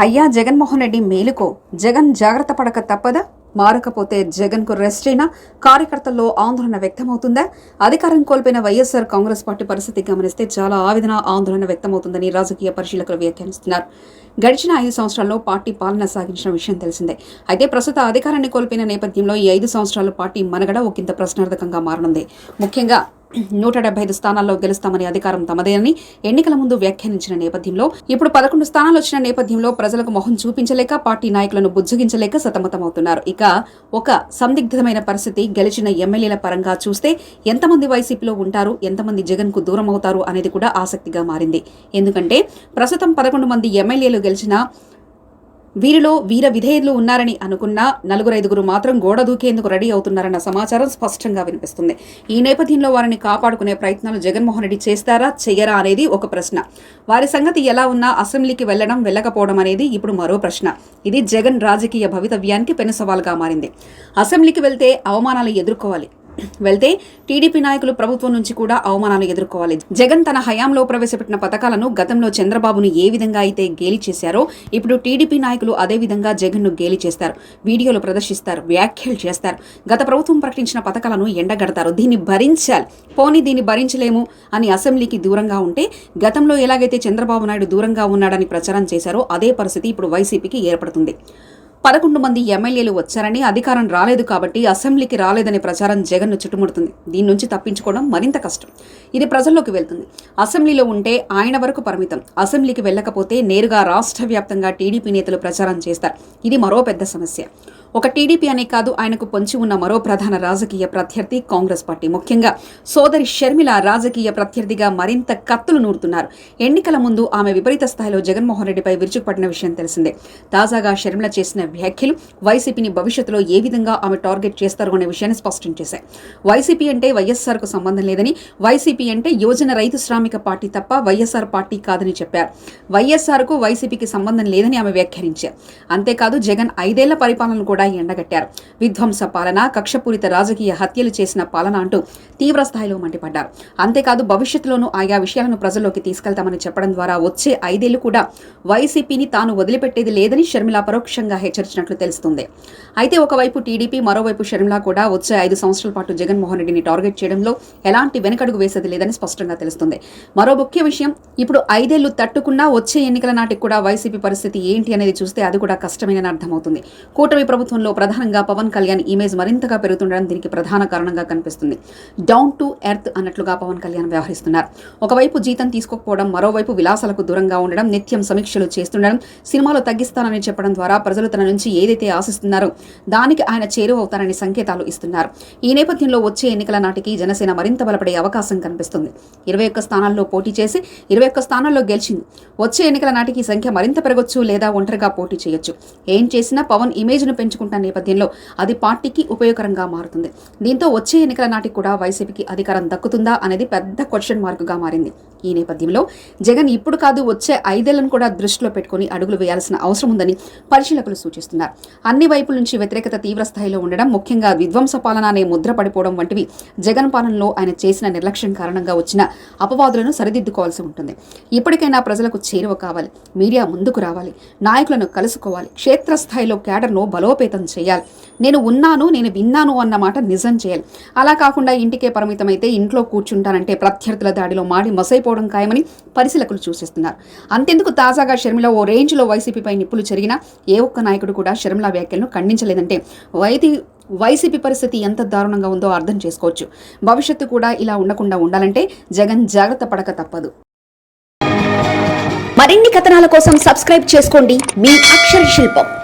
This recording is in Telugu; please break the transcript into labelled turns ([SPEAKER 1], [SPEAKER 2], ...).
[SPEAKER 1] అయ్యా జగన్మోహన్ రెడ్డి మేలుకో. జగన్ జాగ్రత్త పడక తప్పదా? మారకపోతే జగన్కు రెస్ట్ అయినా కార్యకర్తల్లో ఆందోళన వ్యక్తమవుతుందా? అధికారం కోల్పోయిన వైఎస్ఆర్ కాంగ్రెస్ పార్టీ పరిస్థితి గమనిస్తే చాలా ఆవేదన ఆందోళన వ్యక్తమవుతుందని రాజకీయ పరిశీలకులు వ్యాఖ్యానిస్తున్నారు. గడిచిన ఐదు సంవత్సరాల్లో పార్టీ పాలన సాగించిన విషయం తెలిసిందే. అయితే ప్రస్తుత అధికారాన్ని కోల్పోయిన నేపథ్యంలో ఈ ఐదు సంవత్సరాలు పార్టీ మనగడ ఒకంత ప్రశ్నార్థకంగా మారనుంది. ముఖ్యంగా నూట డెబ్బై ఐదు స్థానాల్లో గెలుస్తామని అధికారం తమదేనని ఎన్నికల ముందు వ్యాఖ్యానించిన నేపథ్యంలో ఇప్పుడు పదకొండు స్థానాలు వచ్చిన నేపథ్యంలో ప్రజలకు మొహం చూపించలేక పార్టీ నాయకులను బుజ్జగించలేక సతమతమవుతున్నారు. ఇక ఒక సందిగ్ధమైన పరిస్థితి గెలిచిన ఎమ్మెల్యేల పరంగా చూస్తే ఎంతమంది వైసీపీలో ఉంటారు ఎంతమంది జగన్కు దూరం అవుతారు అనేది కూడా ఆసక్తిగా మారింది. ఎందుకంటే ప్రస్తుతం పదకొండు మంది ఎమ్మెల్యేలు గెలిచిన వీరిలో వీర విధేయులు ఉన్నారని అనుకున్న నలుగురు ఐదుగురు మాత్రం గోడ దూకేందుకు రెడీ అవుతున్నారన్న సమాచారం స్పష్టంగా వినిపిస్తుంది. ఈ నేపథ్యంలో వారిని కాపాడుకునే ప్రయత్నాలు జగన్మోహన్ రెడ్డి చేస్తారా చెయ్యరా అనేది ఒక ప్రశ్న. వారి సంగతి ఎలా ఉన్నా అసెంబ్లీకి వెళ్ళడం వెళ్ళకపోవడం అనేది ఇప్పుడు మరో ప్రశ్న. ఇది జగన్ రాజకీయ భవితవ్యానికి పెను సవాల్గా మారింది. అసెంబ్లీకి వెళ్తే అవమానాలు ఎదుర్కోవాలి. వెళ్తే టీడీపీ నాయకులు ప్రభుత్వం నుంచి కూడా అవమానాలు ఎదుర్కోవాలి. జగన్ తన హయాంలో ప్రవేశపెట్టిన పథకాలను గతంలో చంద్రబాబును ఏ విధంగా అయితే గేలి చేశారో ఇప్పుడు టీడీపీ నాయకులు అదే విధంగా జగన్ను గేలి చేస్తారు. వీడియోలు ప్రదర్శిస్తారు వ్యాఖ్యలు చేస్తారు. గత ప్రభుత్వం ప్రకటించిన పథకాలను ఎండగడతారు. దీన్ని భరించాలి. పోనీ దీన్ని భరించలేము అని అసెంబ్లీకి దూరంగా ఉంటే గతంలో ఎలాగైతే చంద్రబాబు నాయుడు దూరంగా ఉన్నాడని ప్రచారం చేశారో అదే పరిస్థితి ఇప్పుడు వైసీపీకి ఏర్పడుతుంది. పదకొండు మంది ఎమ్మెల్యేలు వచ్చారని అధికారం రాలేదు కాబట్టి అసెంబ్లీకి రాలేదనే ప్రచారం జగన్ను చుట్టుముడుతుంది. దీని నుంచి తప్పించుకోవడం మరింత కష్టం. ఇది ప్రజల్లోకి వెళ్తుంది. అసెంబ్లీలో ఉంటే ఆయన వరకు పరిమితం. అసెంబ్లీకి వెళ్ళకపోతే నేరుగా రాష్ట్ర వ్యాప్తంగా టీడీపీ నేతలు ప్రచారం చేస్తారు. ఇది మరో పెద్ద సమస్య. ఒక టీడీపీ అనే కాదు ఆయనకు పొంచి ఉన్న మరో ప్రధాన రాజకీయ ప్రత్యర్థి కాంగ్రెస్ పార్టీ ముఖ్యంగా. సోదరి షర్మిల రాజకీయ ప్రత్యర్థిగా మరింత కత్తులు నూరుతున్నారు. ఎన్నికల ముందు ఆమె విపరీత స్థాయిలో జగన్మోహన్ రెడ్డిపై విరుచుకుపడిన విషయం తెలిసిందే. తాజాగా షర్మిల చేసిన వ్యాఖ్యలు వైసీపీని భవిష్యత్తులో ఏ విధంగా ఆమె టార్గెట్ చేస్తారు అనే విషయాన్ని స్పష్టం చేశాయి. వైసీపీ అంటే వైఎస్ఆర్కు సంబంధం లేదని వైసీపీ అంటే యువజన రైతు శ్రామిక పార్టీ తప్ప వైఎస్ఆర్ పార్టీ కాదని చెప్పారు. వైఎస్ఆర్కు వైసీపీకి సంబంధం లేదని ఆమె వ్యాఖ్యానించారు. అంతేకాదు జగన్ ఐదేళ్ళ పరిపాలనను కూడా ఎండగట్టారు. విధ్వంస పాలన కక్షపూరిత రాజకీయ హత్యలు చేసిన పాలన అంటూ తీవ్ర స్థాయిలో మండిపడ్డారు. అంతేకాదు భవిష్యత్తులోనూ ఆయా విషయాలను ప్రజల్లోకి తీసుకెళ్తామని చెప్పడం ద్వారా వచ్చే ఐదేళ్ళు కూడా వైసీపీని తాను వదిలిపెట్టేది లేదని షర్మిల పరోక్షంగా హెచ్చరించినట్లు తెలుస్తుంది. అయితే ఒకవైపు టీడీపీ మరోవైపు షర్మిల కూడా వచ్చే ఐదు సంవత్సరాల పాటు జగన్మోహన్ రెడ్డిని టార్గెట్ చేయడంలో ఎలాంటి వెనకడుగు వేసేది లేదని స్పష్టంగా తెలుస్తుంది. మరో ముఖ్య విషయం ఇప్పుడు ఐదేళ్ళు తట్టుకున్నా వచ్చే ఎన్నికల నాటికి కూడా వైసీపీ పరిస్థితి ఏంటి అనేది చూస్తే అది కూడా కష్టమేనని అర్థమవుతుంది. కూటమి ప్రభుత్వం ప్రభుత్వంలో ప్రధానంగా పవన్ కళ్యాణ్ ఇమేజ్ మరింతగా పెరుగుతుండడం దీనికి ప్రధాన కారణంగా కనిపిస్తుంది. డౌన్ టు ఎర్త్ అన్నట్లుగా పవన్ కళ్యాణ్ వ్యవహరిస్తున్నారు. ఒకవైపు జీతం తీసుకోకపోవడం మరోవైపు విలాసాలకు దూరంగా ఉండడం నిత్యం సమీక్షలు చేస్తుండడం సినిమాలు తగ్గిస్తానని చెప్పడం ద్వారా ప్రజలు తన నుంచి ఏదైతే ఆశిస్తున్నారో దానికి ఆయన చేరువవుతారని సంకేతాలు ఇస్తున్నారు. ఈ నేపథ్యంలో వచ్చే ఎన్నికల నాటికి జనసేన మరింత బలపడే అవకాశం కనిపిస్తుంది. ఇరవై ఒక్క స్థానాల్లో పోటీ చేసి ఇరవై ఒక్క స్థానాల్లో గెలిచింది. వచ్చే ఎన్నికల నాటికి సంఖ్య మరింత పెరగొచ్చు లేదా ఒంటరిగా పోటీ చేయొచ్చు. ఏం చేసినా పవన్ ఇమేజ్ను పెంచుకుంటున్న నేపథ్యంలో అది పార్టీకి ఉపయోగకరంగా మారుతుంది. దీంతో వచ్చే ఎన్నికల నాటికి కూడా వైసీపీకి అధికారం దక్కుతుందా అనేది పెద్ద క్వశ్చన్ మార్కుగా మారింది. ఈ నేపథ్యంలో జగన్ ఇప్పుడు కాదు వచ్చే ఐదేళ్ళను కూడా దృష్టిలో పెట్టుకుని అడుగులు వేయాల్సిన అవసరం ఉందని పరిశీలకులు సూచిస్తున్నారు. అన్ని వైపుల నుంచి వ్యతిరేకత తీవ్ర స్థాయిలో ఉండడం ముఖ్యంగా విధ్వంస పాలన అనే ముద్ర పడిపోవడం వంటివి జగన్ పాలనలో ఆయన చేసిన నిర్లక్ష్యం కారణంగా వచ్చిన అపవాదులను సరిదిద్దుకోవాల్సి ఉంటుంది. ఇప్పటికైనా ప్రజలకు చేరువ కావాలి మీడియా ముందుకు రావాలి నాయకులను కలుసుకోవాలి క్షేత్రస్థాయిలో క్యాడర్ను బలోపేతం చేయాలి. నేను ఉన్నాను నేను విన్నాను అన్నమాట నిజం చేయాలి. అలా కాకుండా ఇంటికే పరిమితమైతే ఇంట్లో కూర్చుంటానంటే ప్రత్యర్థుల దాడిలో మాడి మసైపోవడం ఖాయమని పరిశీలకులు సూచిస్తున్నారు. అంతెందుకు తాజాగా షర్మిల ఓ రేంజ్లో వైసీపీపై నిప్పులు జరిగినా ఏ ఒక్క నాయకుడు కూడా షర్మిల వ్యాఖ్యలను ఖండించలేదంటే వైది వైసీపీ పరిస్థితి ఎంత దారుణంగా ఉందో అర్థం చేసుకోవచ్చు. భవిష్యత్తు కూడా ఇలా ఉండకుండా ఉండాలంటే జగన్ జాగ్రత్త పడక తప్పదు.
[SPEAKER 2] మరిన్ని కథనాల కోసం సబ్స్క్రైబ్ చేసుకోండి. మీ అక్షర శిల్పం.